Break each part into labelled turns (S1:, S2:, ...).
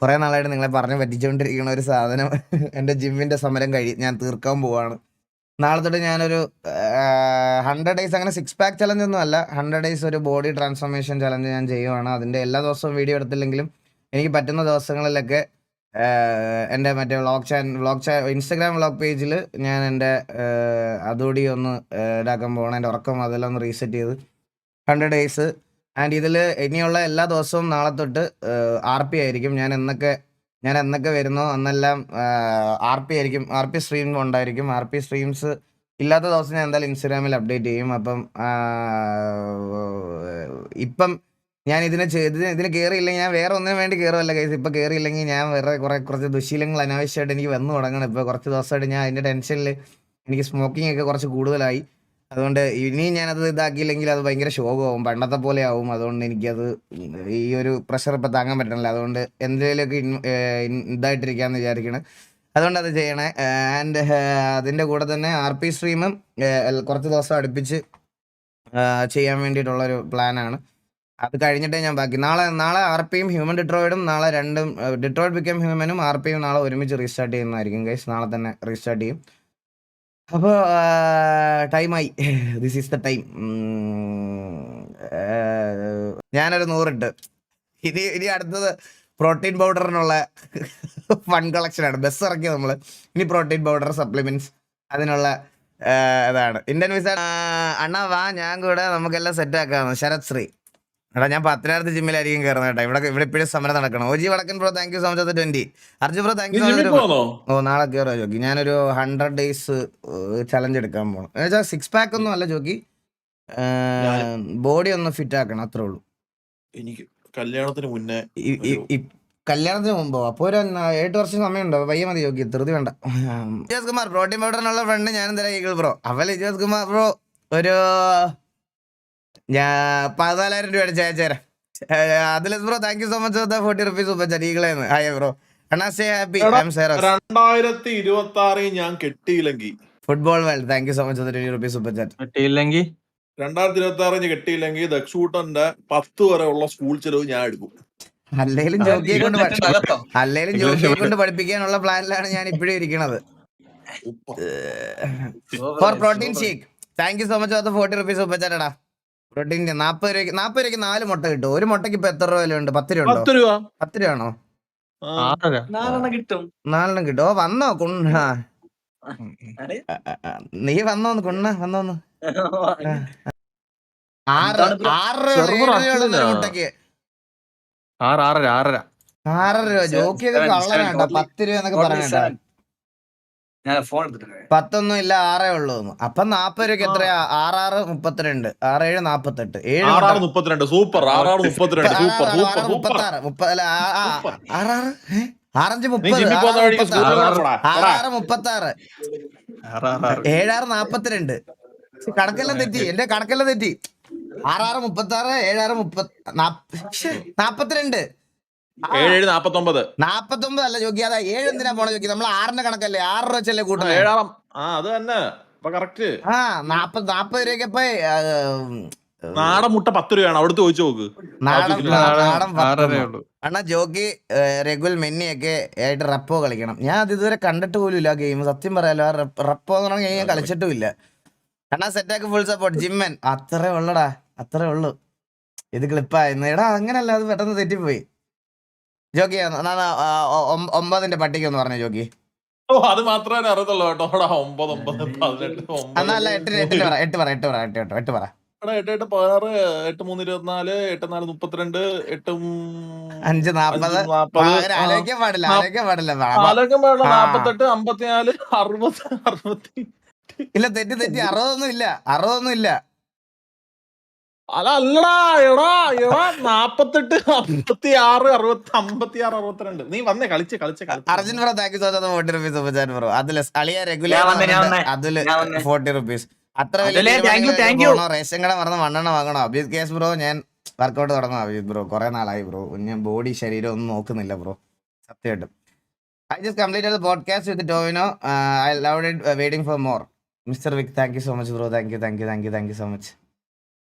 S1: കുറെ നാളായിട്ട് നിങ്ങളെ പറഞ്ഞു പറ്റിച്ചുകൊണ്ടിരിക്കുന്ന ഒരു സാധനം എന്റെ ജിമ്മിന്റെ സമരം കഴി ഞാൻ തീർക്കാൻ പോവാണ്. നാളെ തൊട്ട് ഞാനൊരു ഹൺഡ്രഡ് ഡേയ്സ് അങ്ങനെ സിക്സ് പാക്ക് ചലഞ്ച് ഒന്നും അല്ല. ഹൺഡ്രഡ് ഡേയ്സ് ഒരു ബോഡി ട്രാൻസ്ഫോർമേഷൻ ചലഞ്ച് ഞാൻ ചെയ്യുവാണ്. അതിന്റെ എല്ലാ ദിവസവും വീഡിയോ എടുത്തില്ലെങ്കിലും എനിക്ക് പറ്റുന്ന ദിവസങ്ങളിലൊക്കെ എന്റെ മറ്റേ വ്ളോഗ് ചാൻ വ്ളോഗ് ചാൻ ഇൻസ്റ്റാഗ്രാം വ്ളോഗ് പേജിൽ ഞാൻ എന്റെ അതുകൂടി ഒന്ന് ഇതാക്കാൻ പോകണം എന്റെ ഉറക്കം അതെല്ലാം ഒന്ന് റീസെറ്റ് ചെയ്ത് ഹൺഡ്രഡ് ഡേയ്സ് ആൻഡ് ഇതിൽ ഇനിയുള്ള എല്ലാ ദിവസവും നാളെ തൊട്ട് ആർ പി ആയിരിക്കും. ഞാൻ എന്നൊക്കെ ഞാൻ എന്നൊക്കെ വരുന്നു അന്നെല്ലാം ആർ പി ആയിരിക്കും. ആർ പി സ്ട്രീം ഉണ്ടായിരിക്കും. ആർ പി സ്ട്രീംസ് ഇല്ലാത്ത ദിവസം ഞാൻ എന്തായാലും ഇൻസ്റ്റാഗ്രാമിൽ അപ്ഡേറ്റ് ചെയ്യും. അപ്പം ഇപ്പം ഞാൻ ഇതിനെ ചെയ്ത് ഇതിന് കയറിയില്ലെങ്കിൽ ഞാൻ വേറെ ഒന്നിനു വേണ്ടി കയറുമല്ല കേസ് ഇപ്പം കയറിയില്ലെങ്കിൽ ഞാൻ വേറെ കുറെ കുറച്ച് ദുശീലങ്ങൾ അനാവശ്യമായിട്ട് എനിക്ക് വന്നു തുടങ്ങണം. ഇപ്പോൾ കുറച്ച് ദിവസമായിട്ട് ഞാൻ അതിന്റെ ടെൻഷനിൽ എനിക്ക് സ്മോക്കിംഗ് ഒക്കെ കുറച്ച് കൂടുതലായി. അതുകൊണ്ട് ഇനിയും ഞാനത് ഇതാക്കിയില്ലെങ്കിൽ അത് ഭയങ്കര ശോകമാവും. പണ്ടത്തെ പോലെ ആവും. അതുകൊണ്ട് എനിക്കത് ഈ ഒരു പ്രഷർ ഇപ്പം താങ്ങാൻ പറ്റണില്ല. അതുകൊണ്ട് എന്തെങ്കിലുമൊക്കെ ഇതായിട്ടിരിക്കാന്ന് വിചാരിക്കണം. അതുകൊണ്ട് അത് ചെയ്യണേ. ആൻഡ് അതിന്റെ കൂടെ തന്നെ ആർ പി സ്ട്രീമും കുറച്ച് ദിവസം അടുപ്പിച്ച് ചെയ്യാൻ വേണ്ടിയിട്ടുള്ളൊരു പ്ലാനാണ് അത് കഴിഞ്ഞിട്ടേ ഞാൻ ബാക്കി. നാളെ നാളെ ആർ പിയും ഹ്യൂമൻ ഡിട്രോയിഡും നാളെ രണ്ടും ഡിട്രോയിഡ് ബിക്കം ഹ്യൂമനും ആർ പിയും നാളെ ഒരുമിച്ച് റീസ്റ്റാർട്ട് ചെയ്യുന്നതായിരിക്കും ഗൈസ് നാളെ തന്നെ റീസ്റ്റാർട്ട് ചെയ്യും. അപ്പോൾ ടൈമായി. ദിസ് ഈസ് ദ ടൈം ഞാനൊരു നൂറിട്ട് ഇനി ഇനി അടുത്തത് പ്രോട്ടീൻ പൗഡറിനുള്ള ഫൺ കളക്ഷനാണ്. ബസ് ഇറക്കി നമ്മൾ ഇനി പ്രോട്ടീൻ പൗഡർ സപ്ലിമെന്റ്സ് അതിനുള്ള ഇതാണ്. ഇന്ത്യൻ വിസ അണ്ണാ വാ ഞാൻ കൂടെ നമുക്കെല്ലാം സെറ്റ് ആക്കാമെന്ന് ശരത് ശ്രീ. എടാ ഞാൻ പത്തനായിരത്തി ജിമ്മിലായിരിക്കും കയറുന്നത് കേട്ടോ. ഇവിടെ ഇവിടെ ഇപ്പോഴും സമരം നടക്കണം. OG Vadakkan bro thank you so much twenty Arju bro thank you so much ഓ നാളെ കയറുക ജോക്കി. ഞാനൊരു ഹൺഡ്രഡ് ഡേയ്സ് ചലഞ്ച് എടുക്കാൻ പോകണം എന്നുവെച്ചാൽ സിക്സ് പാക്ക് ഒന്നും അല്ല ജോക്കി. ബോഡി ഒന്ന് ഫിറ്റ് ആക്കണം അത്രേ ഉള്ളൂ.
S2: എനിക്ക് കല്യാണത്തിന് മുന്നേ
S1: കല്യാണത്തിന് മുമ്പോ? അപ്പൊ ഒരു എട്ട് വർഷം സമയമുണ്ടോ വയ്യ മതി ജോക്കി. ധൃതി വേണ്ട. ഇജാസ് കുമാർ പ്രോട്ടീൻ പൗഡറിനുള്ള ഫ്രണ്ട് ഞാൻ തരാം ഈഗിൾ ബ്രോ അവൽ ഇജാസ് കുമാർ ബ്രോ ഒരു ഞാൻ പതിനാലായിരം രൂപയുടെ അയച്ചുതരാം അതിലസ് bro thank you so much forty rupees super chat ഈകളെന്ന് hi bro
S2: രണ്ടായിരത്തി ഇരുപത്തി ആറിൽ ഞാൻ കെട്ടിയില്ലെങ്കിൽ.
S1: Football world thank you so much twenty rupees super chat
S2: രണ്ടായിരത്തി ഇരുപത്തി ആറിന് കെട്ടിയില്ലെങ്കിൽ ദക്ഷൂട്ടന്റെ പത്ത് വരെ ഉള്ള സ്കൂൾ ചെലവ് ഞാൻ എടുക്കും.
S1: അല്ലെങ്കിലും ജോക്കിയെ കൊണ്ട് അല്ലെങ്കിലും ജോക്കിയെ കൊണ്ട് പഠിപ്പിക്കാനുള്ള പ്ലാനിലാണ് ഞാൻ ഇപ്പോഴും ഇരിക്കുന്നത് for protein shake thank you so much forty rupees ഉപ്പച്ചാട്ടാ protein നാപ്പത് രൂപയ്ക്ക് നാപ്പത് രൂപയ്ക്ക് നാല് മുട്ട കിട്ടും ഒരു മുട്ടയ്ക്ക് ഇപ്പൊ എത്ര രൂപ വിലയുണ്ട്? പത്ത് രൂപ ഉണ്ടോ?
S2: പത്ത് രൂപ.
S1: പത്ത് രൂപ ആണോ
S2: ആ.
S3: ആറര
S4: നാലെണ്ണം കിട്ടും.
S1: നാലെണ്ണം കിട്ടും. ഓ വന്നോ കുണ്ണ. നീ വന്നോന്ന് കുണ്ണ വന്നോന്ന്. ആറ് രൂപ രൂപ മുട്ടയ്ക്ക്.
S3: ആറര ആറര
S1: ആറര രൂപ. ജോക്കിയൊക്കെ കള്ളനാട്ടോ. പത്ത് രൂപ എന്നൊക്കെ
S4: seven. ഞാൻ ഫോൺ എടുത്തിട്ടുണ്ട്
S1: പത്തൊന്നും ഇല്ല ആറേ ഉള്ളൂ. അപ്പൊ നാപ്പത് രൂപയ്ക്ക് എത്രയാ? ആറാറ് മുപ്പത്തിരണ്ട്. ആറേഴ് നാപ്പത്തെട്ട്. ഏഴ്
S2: ആറാറ് മുപ്പത്തിരണ്ട്. സൂപ്പർ. ആറാറ് മുപ്പത്തിരണ്ട്.
S1: ആറ്
S2: സൂപ്പർ സൂപ്പർ സൂപ്പർ.
S1: മുപ്പത്താറ്. മുപ്പ- അല്ല, ആ- ആ-. ആറാറ്? ഏ? ആറഞ്ച്
S2: നീ
S1: മുപ്പത്.
S2: ജിമ്മിൽ പോകുന്ന
S1: ആറാറ്
S2: വഴിക്ക്
S1: മുപ്പത്താറ്.
S2: സ്കൂളിൽ
S3: ആറ്
S2: പോടാ.
S1: ആറാറ് മുപ്പത്താറ്. ഏഴാറ് നാപ്പത്തിരണ്ട്. കണക്കെല്ലാം തെറ്റി. എന്റെ കണക്കെല്ലാം തെറ്റി. ആറാറ് മുപ്പത്താറ് ഏഴാറ് മുപ്പത്തി നാപ്പത്തിരണ്ട്.
S2: ഏഴ് നാപ്പത്തൊമ്പത്.
S1: നാപ്പത്തൊമ്പത് അല്ല ജോക്കി. അതാ ഏഴ് എന്തിനാ പോണ ജോക്കി? നമ്മൾ ആറിന്റെ കണക്കല്ലേ? ആറ് രൂപ വെച്ചല്ലേ കൂട്ടണം
S2: ഏഴാം ആ അത് തന്നെ. അപ്പൊ കറക്റ്റ്
S1: ആ നാപ്പത് നാപ്പത് രൂപയ്ക്കപ്പോ
S2: നാടൻ മുട്ട പത്ത് രൂപയാണ്. അവിടെ ചോദിച്ചു നോക്ക്.
S1: അണ്ണാ ജോക്കി രഘുൽ മെന്നിയൊക്കെ ആയിട്ട് റപ്പോ കളിക്കണം. ഞാൻ അത് ഇതുവരെ കണ്ടിട്ട് പോലും ഇല്ല ഗെയിം സത്യം പറയാലോ റപ്പോ എന്ന് പറഞ്ഞ ഞാൻ കളിച്ചിട്ടും ഇല്ല. അണ്ണാ സെറ്റാക്ക് ഫുൾ സപ്പോർട്ട് ജിമ്മൻ അത്രേ ഉള്ളടാ. അത്രേ ഉള്ളു. ഇത് ക്ലിപ്പായിരുന്നു എടാ അങ്ങനല്ല അത് പെട്ടെന്ന് തെറ്റിപ്പോയി. ജോക്കി എന്നാ, എന്നാ, ഒമ്പതിന്റെ പട്ടിക ഒന്ന് പറഞ്ഞു ജോക്കി.
S2: ഓ അത് മാത്രമേ അറിയത്തുള്ളൂ കേട്ടോ. ഒമ്പത് ഒമ്പത് പതിനെട്ട്
S1: എന്നാ പറ എട്ട് പറ എട്ട് പറ എട്ട് എട്ട് എട്ട് പറ.
S2: എടാ എട്ട് എട്ട് പതിനാറ് എട്ട് മൂന്ന് ഇരുപത്തിനാല് എട്ട് നാല് മുപ്പത്തിരണ്ട് എട്ട് ഉം
S1: അഞ്ച് നാപ്പത്.
S2: അഞ്ച് നാപ്പത്.
S1: അങ്ങനെ ആലോചിക്കാൻ പാടില്ല
S2: ആ.
S1: ആലോചിക്കാൻ പാടില്ല വാ, വാ.
S2: ആലോചിക്കാൻ പാടില്ല നാപ്പത്തെട്ട് അമ്പത്തിനാല് അറുപത് അറുപത്തി
S1: ഇല്ല തെറ്റി തെറ്റി അറുപതൊന്നും ഇല്ല അറുപതൊന്നും ഇല്ല.
S2: അല്ല അല്ലടാ എടാ എടാ നാപ്പത്തെട്ട് അമ്പത്തി ആറ് അറുപത്തി അമ്പത്തി ആറ് അറുപത്തിരണ്ട്. നീ വന്നേ കളിച്ച് കളിച്ച്
S1: Arjun bro thank you so much forty rupees ഉപചാൻ bro അതിൽ അളിയ റെഗുലർ
S4: വന്നേ, ഞാൻ വന്നേ.
S1: അതിൽ
S4: ഞാൻ വന്നേ.
S1: ഫോർട്ടി റുപ്പീസ് അത്ര
S4: വലിയ
S1: റേഷൻ കട മറന്ന് മണ്ണെണ്ണ വാങ്ങണോ? അഭിജിത് കേസ് ബ്രോ ഞാൻ വർക്കൗട്ട് തുടങ്ങണം അഭിജിത് ബ്രോ കുറെ നാളായി ബ്രോ ഞാൻ ബോഡി ശരീരം ഒന്നും നോക്കുന്നില്ല ബ്രോ സത്യമായിട്ടും. I just complete podcast with Tovino I love it waiting for more mister Vik thank you so much bro thank you thank you thank you thank you so much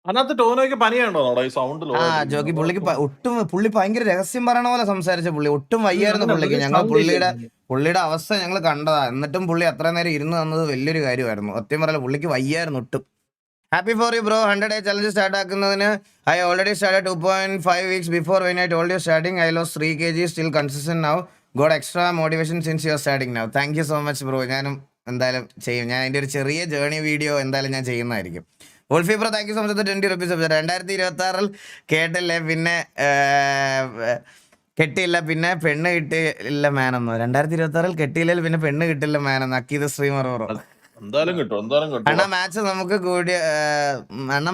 S2: അതിനകത്ത് ടോനോയ്ക്ക് പനിയുണ്ടോ നോടാ ഈ sound
S1: ആ jockey പുള്ളിക്ക് പ- ഒട്ടും പുള്ളി ഭയങ്കര രഹസ്യം പറയണ പോലെ സംസാരിച്ച പുള്ളി. ഒട്ടും വയ്യായിരുന്നു പുള്ളിക്ക്. ഞങ്ങൾ പുള്ളിയുടെ പുള്ളിയുടെ അവസ്ഥ ഞങ്ങൾ കണ്ടതാ. എന്നിട്ടും പുള്ളി അത്ര നേരം ഇരുന്ന് തന്നത് വലിയൊരു കാര്യമായിരുന്നു. സത്യം പറയല പുള്ളിക്ക് വയ്യായിരുന്നു ഒട്ടും. Happy for you bro hundred day challenge start ആക്കുന്നതിന് I already start two point five weeks before when I told you starting I lose three K G still consistent now God extra motivation since you are starting now thank you so much bro ഞാനും എന്തായാലും ചെയ്യും. ഞാൻ അതിന്റെ ഒരു ചെറിയ journey video എന്തായാലും ഞാൻ ചെയ്യുന്നതായിരിക്കും. Wolfie bro thank you so much twenty rupees രണ്ടായിരത്തി ഇരുപത്തി ആറിൽ കേട്ടില്ലേ? പിന്നെ കെട്ടിയില്ല പിന്നെ പെണ്ണ് കിട്ടിയില്ല മാനെന്നോ. രണ്ടായിരത്തി ഇരുപത്തി ആറിൽ കെട്ടിയില്ലെങ്കിൽ പിന്നെ പെണ്ണ് കിട്ടില്ല മാനെന്നോ. അക്കീത് ശ്രീമർ ബ്രോ.
S2: എന്തായാലും കിട്ടും എന്തായാലും
S1: അണ്ണ
S2: കിട്ടും
S1: മാത്സ് നമുക്ക് കൂടിയ അണ്ണ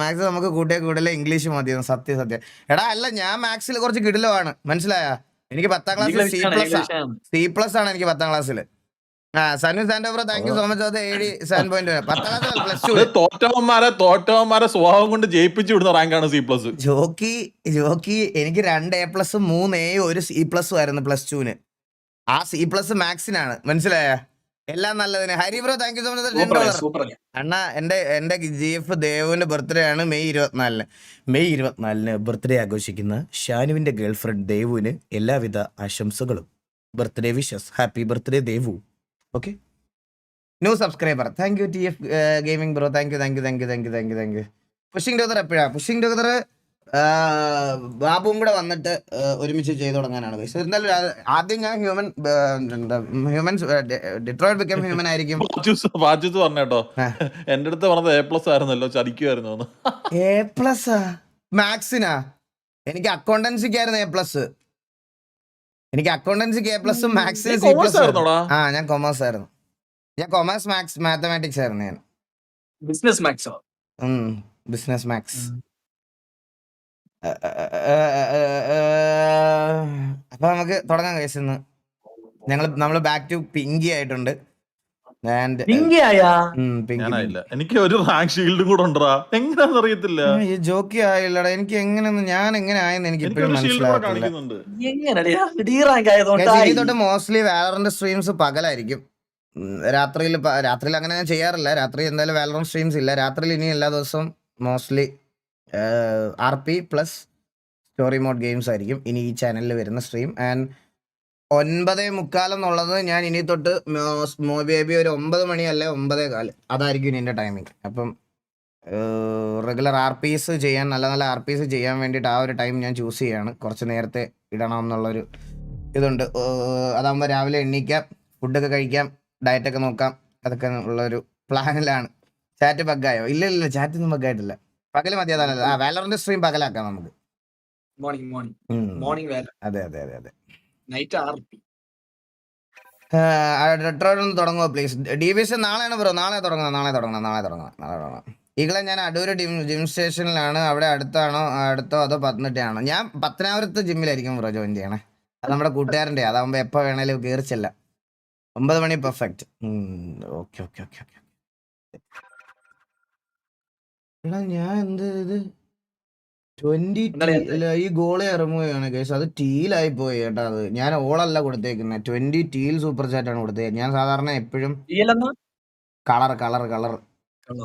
S1: മാത്സ് നമുക്ക് കൂട്ടിയ കൂടുതൽ ഇംഗ്ലീഷ് മതി. സത്യ സത്യം. എടാ അല്ല ഞാൻ മാത്സിൽ കുറച്ച് കിടിലമാണ് മനസ്സിലായ? എനിക്ക് പത്താം ക്ലാസ്സിൽ സി പ്ലസ് സി പ്ലസ് ആണ് എനിക്ക് പത്താം ക്ലാസ്സിൽ. Sanu Sando bro thank you so much അത് ഏഴ് സെവൻ പോയിന്റ് പത്താം ക്ലാസ് പ്ലസ് ടു
S2: ഇത് തോറ്റവന്മാരെ തോറ്റവന്മാരെ സ്വഭാവം കൊണ്ട് ജയിപ്പിച്ചു വിടുന്ന റാങ്കാണ് സി പ്ലസ്
S1: ജോക്കി ജോക്കി എനിക്ക് രണ്ട് എ പ്ലസ് മൂന്ന് എ ഒരു സി പ്ലസ് ആയിരുന്നു പ്ലസ് ടുവിന് ആ സി പ്ലസ് മാക്സിനാണ് മനസ്സിലായ? എല്ലാം നല്ലതിന്. Hari bro thank you so much അണ്ണാ എന്റെ
S4: എന്റെ
S1: അണ്ണ എന്റെ എന്റെ ജി എഫ് ദേവുവിന്റെ ബർത്ത്ഡേ ആണ് മെയ് ഇരുപത്തിനാലിന്. മെയ് ഇരുപത്തിനാലിന് ബർത്ത്ഡേ ആഘോഷിക്കുന്ന ഷാനുവിന്റെ ഗേൾഫ്രണ്ട് ദേവുവിന് എല്ലാവിധ ആശംസകളും. Birthday wishes happy birthday Devu. Okay new subscriber thank you T F gaming bro thank you thank you thank you thank you thank you thank you pushing talker എപ്പോഴാണ് pushing talker ബാബുവും കൂടെ വന്നിട്ട് ആ, ഒരുമിച്ച് ചെയ്തു തുടങ്ങാനാണ് guys. എന്തായാലും ആദ്യം ഞാൻ human humans Detroit become human ആയിരിക്കും.
S2: ബാജുസ്
S1: പറഞ്ഞോ.
S2: എന്റെ അടുത്ത് പറഞ്ഞത് എ പ്ലസ് ആയിരുന്നല്ലോ ചതിക്കുമായിരുന്നു
S1: എ പ്ലസ് മാത്സിനാ എനിക്ക് അക്കൗണ്ടൻസിക്കായിരുന്നു എ പ്ലസ് എനിക്ക് അക്കൗണ്ടൻസിക്ക് എ പ്ലസും മാത്സിന് സി പ്ലസ് ആ ഞാൻ കൊമേഴ്സ് ആയിരുന്നു. ഞാൻ കൊമേഴ്സ് മാത്സ് മാത്തമാറ്റിക്സ് ആയിരുന്നു ഞാൻ.
S4: ബിസിനസ് മാത്സോ
S1: ബിസിനസ് മാത്സ് അപ്പൊ നമുക്ക് തുടങ്ങാം കേസ് ഇന്ന്. ഞങ്ങൾ നമ്മൾ ബാക്ക് ടു പിങ്കി ആയിട്ടുണ്ട് ആൻഡ്
S4: പിങ്കിയായാ
S1: പിങ്കി
S2: ഞാനായില്ല എനിക്ക് ഒരു റാങ്ക് ഷീൽഡും കൂടെ ഉണ്ടാ എങ്ങനെയാണെന്ന് അറിയത്തില്ല.
S1: ഈ ജോക്കി ആയില്ലടാ. എനിക്ക് എങ്ങനെയെന്ന് ഞാൻ എങ്ങനെ ആയെന്ന് എനിക്ക് ഇപ്പോഴും മോസ്റ്റ്ലി വാലറിന്റെ സ്ട്രീംസ് പകലായിരിക്കും. രാത്രിയിൽ രാത്രിയിൽ അങ്ങനെ ഞാൻ ചെയ്യാറില്ല. രാത്രി എന്തായാലും വാലറൻ സ്ട്രീംസ് ഇല്ല. രാത്രിയിൽ ഇനി എല്ലാ ദിവസവും mostly R P plus story mode games ആയിരിക്കും ഇനി ഈ ചാനലിൽ വരുന്ന സ്ട്രീം. ആൻഡ് ഒൻപതേ മുക്കാൽ എന്നുള്ളത് ഞാൻ ഇനി തൊട്ട് ബേബി ഒരു ഒമ്പത് മണി അല്ലെ ഒമ്പതേ കാൽ. അതായിരിക്കും ഇനി എന്റെ ടൈമിങ് അപ്പം റെഗുലർ ആർ പീസ് ചെയ്യാൻ നല്ല നല്ല ആർ പീസ് ചെയ്യാൻ വേണ്ടിയിട്ട് ആ ഒരു ടൈം ഞാൻ ചൂസ് ചെയ്യാണ്. കുറച്ച് നേരത്തെ ഇടണം എന്നുള്ളൊരു ഇതുണ്ട് അതാകുമ്പോൾ രാവിലെ എണ്ണീക്കാം ഫുഡൊക്കെ കഴിക്കാം ഡയറ്റൊക്കെ നോക്കാം അതൊക്കെ ഉള്ളൊരു പ്ലാനിലാണ്. ചാറ്റ് ബഗ്ഗായോ ഇല്ല ഇല്ല ചാറ്റ് ഒന്നും ബഗ്ഗായിട്ടില്ല പകൽ മതി അതാണ് ആ വാലറിന്റെ സ്ട്രീം പകലാക്കാം നമുക്ക്.
S4: മോർണിംഗ് മോർണിംഗ് മോർണിംഗ്
S1: അതെ അതെ അതെ അതെ.
S4: നൈറ്റ് ആർ
S1: റെട്രോഡ് ഒന്ന് തുടങ്ങുമോ പ്ലീസ് ഡി ബി എസ് നാളെയാണ് ബ്രോ നാളെ തുടങ്ങണം നാളെ തുടങ്ങണം നാളെ തുടങ്ങണം നാളെ തുടങ്ങണം. ഈകളെ ഞാൻ അടൂർ ജിം ജിം സ്റ്റേഷനിലാണ് അവിടെ അടുത്താണോ അടുത്തോ അതോ പത്തനംതിട്ടയാണോ? ഞാൻ പത്തനാപുരത്ത് ജിമ്മിലായിരിക്കും ബ്രോ ജോയിൻ ചെയ്യണേ. അത് നമ്മുടെ കൂട്ടുകാരന്റെ അതാകുമ്പോൾ എപ്പോൾ വേണേലും കീറിച്ചല്ല. ചെല്ലാം ഒമ്പത് മണി perfect okay okay okay okay എടാ ഞാൻ എന്ത് ഇത്? ട്വന്റി? ഈ ഗോൾ ഇറങ്ങുകയാണ് കേസ് അത് ടീലായി പോയി കേട്ടോ അത്. ഞാൻ ഓളല്ല കൊടുത്തേക്കുന്നത് ട്വന്റി ടീൽ സൂപ്പർ ചാറ്റ് ആണ് കൊടുത്തത് ഞാൻ സാധാരണ എപ്പോഴും കളർ കളർ കളർ